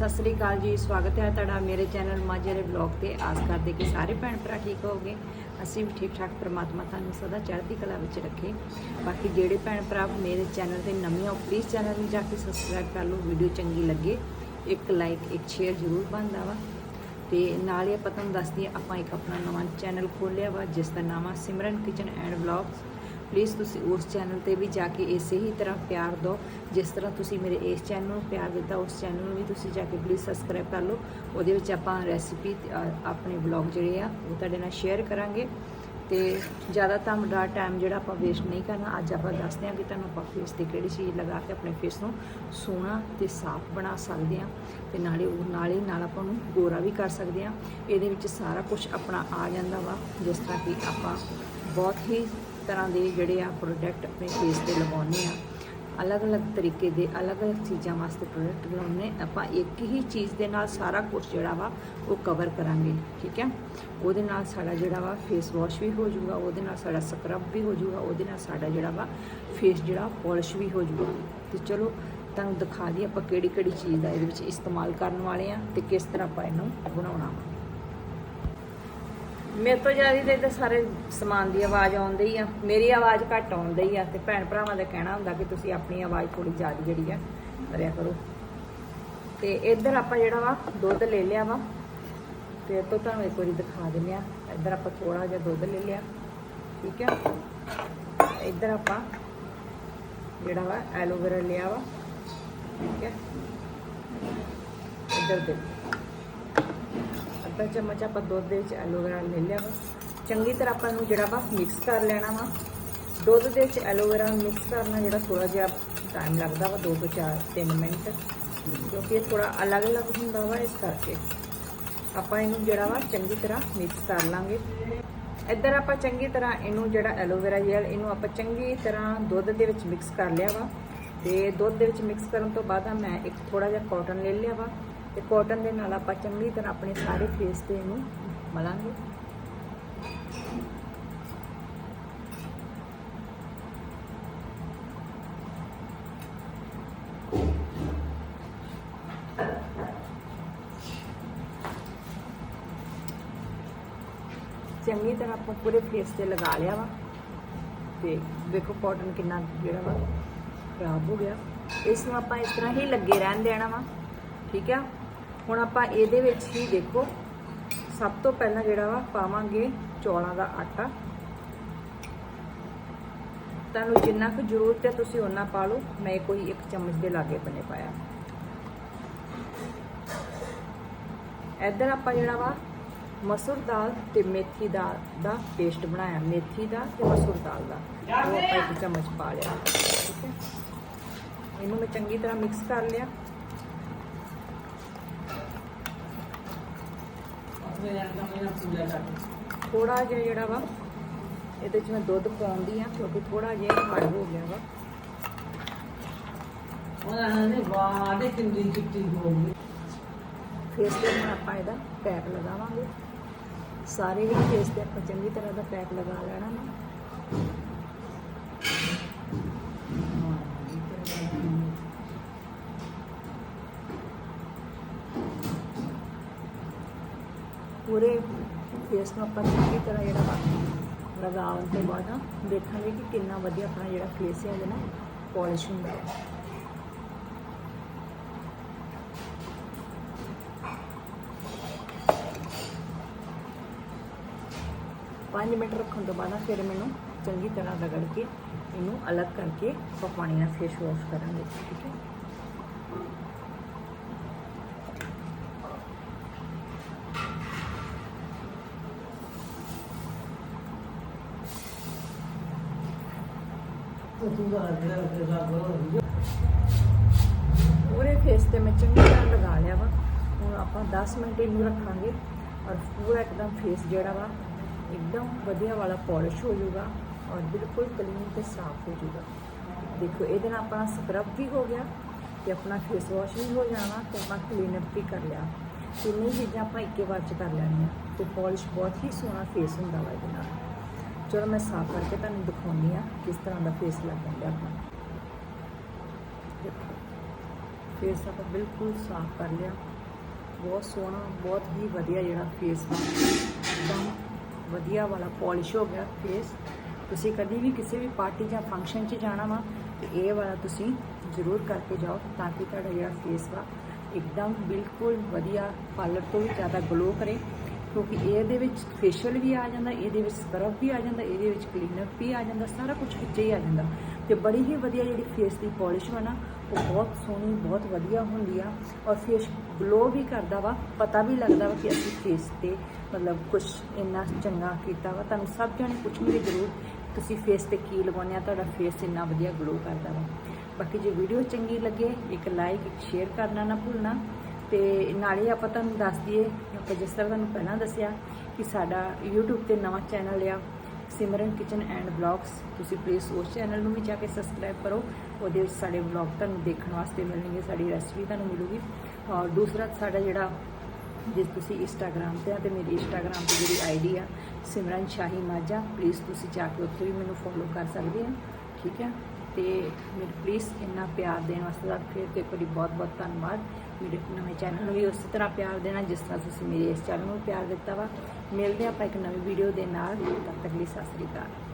ਸਤਿ ਸ੍ਰੀ ਅਕਾਲ ਜੀ, ਸਵਾਗਤ ਹੈ ਤੁਹਾਡਾ ਮੇਰੇ ਚੈਨਲ ਮਾਝੇ ਬਲੌਗ ਤੇ। ਆਸ ਕਰਦੇ ਕਿ ਸਾਰੇ ਭੈਣ ਭਰਾ ਠੀਕ ਹੋਵੋਗੇ। ਅਸੀਂ ਵੀ ਠੀਕ ਠਾਕ ਪ੍ਰਮਾਤਮਾ ਤੁਹਾਨੂੰ ਸਦਾ ਚੜ੍ਹਦੀ ਕਲਾ ਵਿੱਚ ਰੱਖੇ। ਬਾਕੀ ਜਿਹੜੇ ਭੈਣ ਭਰਾ ਮੇਰੇ ਚੈਨਲ ਤੇ ਨਵੇਂ ਹੋ ਪਲੀਜ਼ ਚੈਨਲ ਨੂੰ ਜਾ ਕੇ ਸਬਸਕ੍ਰਾਈਬ ਕਰ ਲਓ ਵੀਡੀਓ ਚੰਗੀ ਲੱਗੇ। ਇੱਕ ਲਾਈਕ ਇੱਕ ਸ਼ੇਅਰ ਜ਼ਰੂਰ ਬਣਦਾ ਵਾ। ਤੇ ਨਾਲ ਹੀ ਆਪਾਂ ਤੁਹਾਨੂੰ ਦੱਸਦੀ ਆਪਾਂ ਇੱਕ ਆਪਣਾ ਨਵਾਂ ਚੈਨਲ ਖੋਲ੍ਹਿਆ ਵਾ, ਜਿਸ ਦਾ ਨਾਮ ਆ Simran kitchen and vlogs. Please ਤੁਸੀਂ ਉਸ ਚੈਨਲ ਤੇ ਵੀ ਜਾ ਕੇ ਇਸੇ ਹੀ ਤਰ੍ਹਾਂ ਪਿਆਰ ਦਿਓ। ਜਿਸ ਤਰ੍ਹਾਂ ਤੁਸੀਂ ਮੇਰੇ ਇਸ ਚੈਨਲ ਨੂੰ ਪਿਆਰ ਦਿੱਤਾ, ਉਸ ਚੈਨਲ ਨੂੰ ਵੀ ਤੁਸੀਂ ਜਾ ਕੇ ਪਲੀਜ਼ ਸਬਸਕ੍ਰਾਈਬ ਕਰ ਲਓ। ਉਹਦੇ ਵਿੱਚ ਆਪਾਂ ਰੈਸਿਪੀ ਆਪਣੇ ਵਲੌਗ ਜਿਹੜੇ ਆ, ਉਹ ਤੁਹਾਡੇ ਨਾਲ ਸ਼ੇਅਰ ਕਰਾਂਗੇ। ਤੇ ਜ਼ਿਆਦਾ ਤੁਹਾਡਾ ਟਾਈਮ ਜਿਹੜਾ ਆਪਾਂ ਵੇਸਟ ਨਹੀਂ ਕਰਨਾ, ਅੱਜ ਆਪਾਂ ਦੱਸਦੇ ਹਾਂ ਕਿ ਤੁਹਾਨੂੰ ਆਪਾਂ ਫੇਸ ਤੇ ਕਿਹੜੀ ਚੀਜ਼ ਲਗਾ ਕੇ ਆਪਣੇ ਫੇਸ ਨੂੰ ਸੋਹਣਾ ਤੇ ਸਾਫ਼ ਬਣਾ ਸਕਦੇ ਹਾਂ। ਤੇ ਨਾਲੇ ਉਹ ਨਾਲੇ ਨਾਲ ਆਪਾਂ ਨੂੰ ਗੋਰਾ ਵੀ ਕਰ ਸਕਦੇ ਹਾਂ। ਇਹਦੇ ਵਿੱਚ ਸਾਰਾ ਕੁਝ ਆਪਣਾ ਆ ਜਾਂਦਾ ਵਾ, ਜਿਸ ਤਰ੍ਹਾਂ ਕਿ ਆਪਾਂ ਬਹੁਤ ਹੀ ਤਰ੍ਹਾਂ ਦੇ ਜਿਹੜੇ ਆ ਪ੍ਰੋਡਕਟ ਆਪਣੇ ਫੇਸ ਤੇ ਲਗਾਉਂਦੇ ਆ, ਅਲੱਗ-ਅਲੱਗ ਤਰੀਕੇ ਦੇ ਅਲੱਗ-ਅਲੱਗ ਚੀਜ਼ਾਂ ਵਾਸਤੇ ਪ੍ਰੋਡਕਟ ਲਾਉਂਦੇ ਆਪਾਂ ਇੱਕ ਹੀ ਚੀਜ਼ ਦੇ ਨਾਲ ਸਾਰਾ ਕੁਝ ਜਿਹੜਾ ਵਾ ਉਹ ਕਵਰ ਕਰਾਂਗੇ, ਠੀਕ ਹੈ ਉਹਦੇ ਨਾਲ ਸਾਡਾ ਜਿਹੜਾ ਵਾ ਫੇਸ ਵਾਸ਼ ਵੀ ਹੋ ਜਾਊਗਾ, ਉਹਦੇ ਨਾਲ ਸਾਡਾ ਸਕਰਬ ਵੀ ਹੋ ਜਾਊਗਾ, ਉਹਦੇ ਨਾਲ ਸਾਡਾ ਜਿਹੜਾ ਵਾ ਫੇਸ ਜਿਹੜਾ ਪਾਲਿਸ਼ ਵੀ ਹੋ ਜਾਊਗਾ। ਤੇ ਚਲੋ, ਤੁਹਾਨੂੰ ਦਿਖਾ ਦਈਏ ਆਪਾਂ ਕਿਹੜੀ ਕਿਹੜੀ ਚੀਜ਼ ਦਾ ਇਹਦੇ ਵਿੱਚ ਇਸਤੇਮਾਲ ਕਰਨ ਵਾਲੇ ਆ ਤੇ ਕਿਸ ਤਰ੍ਹਾਂ ਆਪਾਂ ਇਹਨੂੰ ਬਣਾਉਣਾ ਵਾ। ਮੇਰੇ ਤੋਂ ਜ਼ਿਆਦਾ ਤੇ ਇੱਧਰ ਸਾਰੇ ਸਮਾਨ ਦੀ ਆਵਾਜ਼ ਆਉਂਦੀ ਆ, ਮੇਰੀ ਆਵਾਜ਼ ਘੱਟ ਆਉਂਦੀ ਆ ਤੇ ਭੈਣ ਭਰਾਵਾਂ ਦਾ ਕਹਿਣਾ ਹੁੰਦਾ ਕਿ ਤੁਸੀਂ ਆਪਣੀ ਆਵਾਜ਼ ਥੋੜੀ ਜ਼ਿਆਦਾ ਜਿਹੜੀ ਆ ਕਰਿਆ ਕਰੋ। ਤੇ ਇੱਧਰ ਆਪਾਂ ਜਿਹੜਾ ਵਾ, ਦੁੱਧ ਲੈ ਲਿਆ ਵਾ। ਤੇ ਤੋਂ ਤੁਹਾਨੂੰ ਇੱਕ ਵਾਰੀ ਦਿਖਾ ਦਿੰਦੇ ਆ। ਇੱਧਰ ਆਪਾਂ ਥੋੜਾ ਜਿਹਾ ਦੁੱਧ ਲੈ ਲਿਆ, ਠੀਕ ਹੈ ਇੱਧਰ ਆਪਾਂ ਜਿਹੜਾ ਵਾ ਐਲੋਵੇਰਾ ਲਿਆ ਵਾ, ਠੀਕ ਹੈ ਇੱਧਰ ਦੇ ਅੱਧਾ ਚਮਚ ਆਪਾਂ ਦੁੱਧ ਦੇ ਵਿੱਚ ਐਲੋਵੇਰਾ ਲੈ ਲਿਆ ਵਾ। ਚੰਗੀ ਤਰ੍ਹਾਂ ਆਪਾਂ ਇਹਨੂੰ ਜਿਹੜਾ ਵਾ ਮਿਕਸ ਕਰ ਲੈਣਾ ਵਾ। ਦੁੱਧ ਦੇ ਵਿੱਚ ਐਲੋਵੇਰਾ ਮਿਕਸ ਕਰਨਾ ਜਿਹੜਾ ਥੋੜਾ ਜਿਹਾ ਟਾਈਮ ਲੱਗਦਾ ਵਾ 2 ਤੋਂ 4 3 ਮਿੰਟ। ਕਿਉਂਕਿ ਇਹ ਥੋੜਾ ਅਲੱਗ-ਅਲੱਗ ਹੁੰਦਾ ਵਾ ਇਸ ਕਰਕੇ। ਆਪਾਂ ਇਹਨੂੰ ਜਿਹੜਾ ਵਾ ਚੰਗੀ ਤਰ੍ਹਾਂ ਮਿਕਸ ਕਰ ਲਾਂਗੇ। ਇੱਧਰ ਆਪਾਂ ਚੰਗੀ ਤਰ੍ਹਾਂ ਇਹਨੂੰ ਜਿਹੜਾ ਐਲੋਵੇਰਾ ਜੈਲ ਇਹਨੂੰ ਆਪਾਂ ਚੰਗੀ ਤਰ੍ਹਾਂ ਦੁੱਧ ਦੇ ਵਿੱਚ ਮਿਕਸ ਕਰ ਲਿਆ ਵਾ। ਤੇ ਦੁੱਧ ਦੇ ਵਿੱਚ ਮਿਕਸ ਕਰਨ ਤੋਂ ਬਾਅਦ ਮੈਂ ਇੱਕ ਥੋੜਾ ਜਿਹਾ ਕਾਟਨ ਲੈ ਲਿਆ ਵਾ। ਤੇ ਕਾਟਨ ਦੇ ਨਾਲ ਆਪਾਂ ਚੰਗੀ ਤਰ੍ਹਾਂ ਆਪਣੇ ਸਾਰੇ ਫੇਸ ਤੇ ਇਹਨੂੰ ਮਲਾਂਗੇ। ਚੰਗੀ ਤਰ੍ਹਾਂ ਆਪਾਂ ਪੂਰੇ ਫੇਸ ਤੇ ਲਗਾ ਲਿਆ ਵਾ। ਤੇ ਦੇਖੋ ਕਾਟਨ ਕਿੰਨਾ ਜਿਹੜਾ ਵਾ ਖਰਾਬ ਹੋ ਗਿਆ। ਇਸ ਨੂੰ ਆਪਾਂ ਇਸ ਤਰ੍ਹਾਂ ਹੀ ਲੱਗੇ ਰਹਿਣ ਦੇਣਾ ਵਾ। ਠੀਕ ਆ? ਹੁਣ ਆਪਾਂ ਇਹਦੇ ਵਿੱਚ ਹੀ ਦੇਖੋ, ਸਭ ਤੋਂ ਪਹਿਲਾਂ ਜਿਹੜਾ ਵਾ, ਪਾਵਾਂਗੇ ਚੌਲਾਂ ਦਾ ਆਟਾ। ਤੁਹਾਨੂੰ ਜਿੰਨਾ ਕੁ ਜ਼ਰੂਰਤ ਹੈ ਤੁਸੀਂ ਉਹਨਾਂ ਪਾ ਲਓ, ਮੈਂ ਕੋਈ ਇੱਕ ਚਮਚ ਦੇ ਲਾਗੇ ਬਨੇ ਪਾਇਆ। ਇੱਧਰ ਆਪਾਂ ਜਿਹੜਾ ਵਾ, ਮਸੂਰ ਦਾਲ ਤੇ ਮੇਥੀ ਦਾਲ ਦਾ ਪੇਸਟ ਬਣਾਇਆ। ਮੇਥੀ ਦਾ ਤੇ ਮਸੂਰ ਦਾਲ ਦਾ। ਉਹ ਆਪਾਂ ਇੱਕ ਚਮਚ ਪਾ ਲਿਆ। ਠੀਕ ਹੈ? ਇਹਨੂੰ ਮੈਂ ਚੰਗੀ ਤਰ੍ਹਾਂ ਮਿਕਸ ਕਰ ਲਿਆ। ਥੋੜਾ ਜਿਹਾ ਜਿਹੜਾ ਵਾ, ਇਹਦੇ 'ਚ ਮੈਂ ਦੁੱਧ ਪਾਉਂਦੀ ਆ, ਕਿਉਂਕਿ ਥੋੜਾ ਜਿਹਾ ਹਾਰਡ ਹੋ ਗਿਆ ਵਾ। ਉਹਨਾਂ ਨੇ ਵਾਹ ਦੇ ਕਿੰਨੀ ਚਿੱਟੀ ਹੋ ਗਈ ਫੇਸ ਤੇ ਹੁਣ ਆਪਾਂ ਇਹਦਾ ਪੈਕ ਲਗਾਵਾਂਗੇ। ਸਾਰੇ ਵੀ ਫੇਸ ਤੇ ਆਪਾਂ ਚੰਗੀ ਤਰ੍ਹਾਂ ਦਾ ਪੈਕ ਲਗਾ ਲੈਣਾ ਨਾ ਪੂਰੇ ਫੇਸ ਨੂੰ ਆਪਾਂ ਚੰਗੀ ਤਰ੍ਹਾਂ ਜਿਹੜਾ ਵਾ ਲਗਾਉਣ ਤੋਂ ਬਾਅਦ ਨਾ ਦੇਖਾਂਗੇ ਕਿ ਕਿੰਨਾ ਵਧੀਆ ਆਪਣਾ ਜਿਹੜਾ ਫੇਸ ਹੈ ਇਹਦੇ ਨਾਲ ਪਾਲਿਸ਼ ਹੁੰਦਾ ਹੈ। ਪੰਜ ਮਿੰਟ ਰੱਖਣ ਤੋਂ ਬਾਅਦ ਨਾ ਫਿਰ ਮੈਨੂੰ ਚੰਗੀ ਤਰ੍ਹਾਂ ਰਗੜ ਕੇ ਇਹਨੂੰ ਅਲੱਗ ਕਰਕੇ ਆਪਾਂ ਪਾਣੀ ਨਾਲ ਫੇਸ ਵਾਸ਼ ਕਰਾਂਗੇ, ਠੀਕ ਹੈ ਤੂੰ ਦਾ ਜਿਹੜਾ ਤੇ ਲੱਗ ਪੂਰੇ ਫੇਸ ਤੇ ਮੈਂ ਚੰਗੀ ਤਰ੍ਹਾਂ ਲਗਾ ਲਿਆ ਵਾ। ਹੁਣ ਆਪਾਂ 10 ਮਿੰਟ ਇਹਨੂੰ ਰੱਖਾਂਗੇ ਔਰ ਪੂਰਾ ਇੱਕਦਮ ਫੇਸ ਜਿਹੜਾ ਵਾ, ਇੱਕਦਮ ਵਧੀਆ ਵਾਲਾ ਪਾਲਿਸ਼ ਹੋ ਜਾਊਗਾ ਔਰ ਬਿਲਕੁਲ ਕਲੀਨ ਤੇ ਸਾਫ਼ ਹੋ ਜਾਊਗਾ। ਦੇਖੋ, ਇਹਦੇ ਨਾਲ ਆਪਣਾ ਸਕਰਬ ਵੀ ਹੋ ਗਿਆ ਤੇ ਆਪਣਾ ਫੇਸ ਵਾਸ਼ ਵੀ ਹੋ ਜਾਣਾ ਤੇ ਆਪਾਂ ਕਲੀਨ ਅਪ ਵੀ ਕਰ ਲਿਆ। ਤਿੰਨੇ ਚੀਜ਼ਾਂ ਆਪਾਂ ਇੱਕੇ ਵਾਰ ਚ ਕਰ ਲੈਣੀਆਂ ਤੇ ਪਾਲਿਸ਼ ਬਹੁਤ ਹੀ ਸੋਹਣਾ ਫੇਸ ਹੁੰਦਾ ਵਾ ਇਹਦੇ ਨਾਲ। ਚਲੋ ਮੈਂ ਸਾਫ਼ ਕਰਕੇ ਤੁਹਾਨੂੰ ਦਿਖਾਉਂਦੀ ਆ ਕਿਸ ਤਰ੍ਹਾਂ ਦਾ ਫੇਸ ਲੱਗਣ ਡਿਆ ਆਪਣਾ। ਫੇਸ ਆਪਾਂ ਬਿਲਕੁਲ ਸਾਫ਼ ਕਰ ਲਿਆ। ਬਹੁਤ ਸੋਹਣਾ, ਬਹੁਤ ਹੀ ਵਧੀਆ ਜਿਹੜਾ ਫੇਸ ਵਾ। ਇੱਕਦਮ ਵਧੀਆ ਵਾਲਾ ਪਾਲਿਸ਼ ਹੋ ਗਿਆ ਫੇਸ ਤੁਸੀਂ ਕਦੀ ਵੀ ਕਿਸੇ ਵੀ ਪਾਰਟੀ ਜਾਂ ਫੰਕਸ਼ਨ 'ਚ ਜਾਣਾ ਵਾ, ਤੇ ਇਹ ਵਾਲਾ ਤੁਸੀਂ ਜ਼ਰੂਰ ਕਰਕੇ ਜਾਓ ਤਾਂ ਕਿ ਤੁਹਾਡਾ ਜਿਹੜਾ ਫੇਸ ਵਾ, ਇੱਕਦਮ ਬਿਲਕੁਲ ਵਧੀਆ ਪਾਰਲਰ ਤੋਂ ਵੀ ਜ਼ਿਆਦਾ ਗਲੋ ਕਰੇ। ਕਿਉਂਕਿ ਇਹਦੇ ਵਿੱਚ ਫੇਸ਼ੀਅਲ ਵੀ ਆ ਜਾਂਦਾ, ਇਹਦੇ ਵਿੱਚ ਸਕਰਬ ਵੀ ਆ ਜਾਂਦਾ, ਇਹਦੇ ਵਿੱਚ ਕਲੀਨਅਪ ਵੀ ਆ ਜਾਂਦਾ, ਸਾਰਾ ਕੁਝ ਵਿੱਚ ਹੀ ਆ ਜਾਂਦਾ। ਤੇ ਬੜੀ ਹੀ ਵਧੀਆ ਜਿਹੜੀ ਫੇਸ ਦੀ ਪਾਲਿਸ਼ ਵਾ ਨਾ, ਉਹ ਬਹੁਤ ਸੋਹਣੀ, ਬਹੁਤ ਵਧੀਆ ਹੁੰਦੀ ਆ। ਔਰ ਫੇਸ ਗਲੋ ਵੀ ਕਰਦਾ ਵਾ, ਪਤਾ ਵੀ ਲੱਗਦਾ ਵਾ ਕਿ ਅਸੀਂ ਫੇਸ ਤੇ ਮਤਲਬ ਕੁਝ ਇੰਨਾ ਚੰਗਾ ਕੀਤਾ ਵਾ। ਤੁਹਾਨੂੰ ਸਭ ਜਾਣੇ ਪੁੱਛਣਗੇ ਜ਼ਰੂਰ, ਤੁਸੀਂ ਫੇਸ ਤੇ ਕੀ ਲਗਾਉਂਦੇ ਆ, ਤੁਹਾਡਾ ਫੇਸ ਇੰਨਾ ਵਧੀਆ ਗਲੋ ਕਰਦਾ ਵਾ। ਬਾਕੀ ਜੇ ਵੀਡੀਓ ਚੰਗੀ ਲੱਗੇ, ਇੱਕ ਲਾਈਕ ਇੱਕ ਸ਼ੇਅਰ ਕਰਨਾ ਨਾ ਭੁੱਲਣਾ। ਤੇ ਨਾਲੇ ਆਪਾਂ ਤੁਹਾਨੂੰ ਦੱਸ ਦਈਏ, ਆਪਾਂ ਜਿਸ ਤਰ੍ਹਾਂ ਤੁਹਾਨੂੰ ਪਹਿਲਾਂ ਦੱਸਿਆ ਕਿ ਸਾਡਾ YouTube ਤੇ ਨਵਾਂ ਚੈਨਲ ਆ, ਸਿਮਰਨ ਕਿਚਨ ਐਂਡ ਬਲੌਗਸ ਤੁਸੀਂ ਪਲੀਜ਼ ਉਸ ਚੈਨਲ ਨੂੰ ਵੀ ਜਾ ਕੇ ਸਬਸਕ੍ਰਾਈਬ ਕਰੋ, ਉਹਦੇ ਵਿੱਚ ਸਾਡੇ ਵਲੌਗ ਤੁਹਾਨੂੰ ਦੇਖਣ ਵਾਸਤੇ ਮਿਲਣਗੇ, ਸਾਡੀ ਰੈਸਪੀ ਤੁਹਾਨੂੰ ਮਿਲੂਗੀ। ਔਰ ਦੂਸਰਾ ਸਾਡਾ ਜਿਹੜਾ ਜੇ ਤੁਸੀਂ ਇੰਸਟਾਗ੍ਰam ਤੇ ਆ ਤੇ ਮੇਰੀ ਇੰਸਟਾਗ੍ਰam ਤੇ ਜਿਹੜੀ ਆਈਡੀ ਆ, ਸਿਮਰਨ ਸ਼ਾਹੀ ਮਾਝਾ ਪਲੀਜ਼ ਤੁਸੀਂ ਜਾ ਕੇ ਉੱਥੇ ਵੀ ਮੈਨੂੰ ਫੋਲੋ ਕਰ ਸਕਦੇ ਆ, ਠੀਕ ਹੈ ਤੇ ਮੇਰੇ ਪਲੀਜ਼ ਇੰਨਾ ਪਿਆਰ ਦੇਣ ਵਾਸਤੇ ਤੁਹਾਡਾ ਫਿਰ ਤੋਂ ਇੱਕ ਵਾਰੀ ਬਹੁਤ ਬਹੁਤ ਧੰਨਵਾਦ। ਮੇਰੇ ਨਵੇਂ ਚੈਨਲ ਨੂੰ ਵੀ ਉਸੇ ਤਰ੍ਹਾਂ ਪਿਆਰ ਦੇਣਾ, ਜਿਸ ਤਰ੍ਹਾਂ ਤੁਸੀਂ ਮੇਰੇ ਇਸ ਚੈਨਲ ਨੂੰ ਪਿਆਰ ਦਿੱਤਾ ਵਾ। ਮਿਲਦੇ ਆਪਾਂ ਇੱਕ ਨਵੀਂ ਵੀਡੀਓ ਦੇ ਨਾਲ। ਤਦ ਤੱਕ ਲਈ ਸਤਿ ਸ੍ਰੀ ਅਕਾਲ।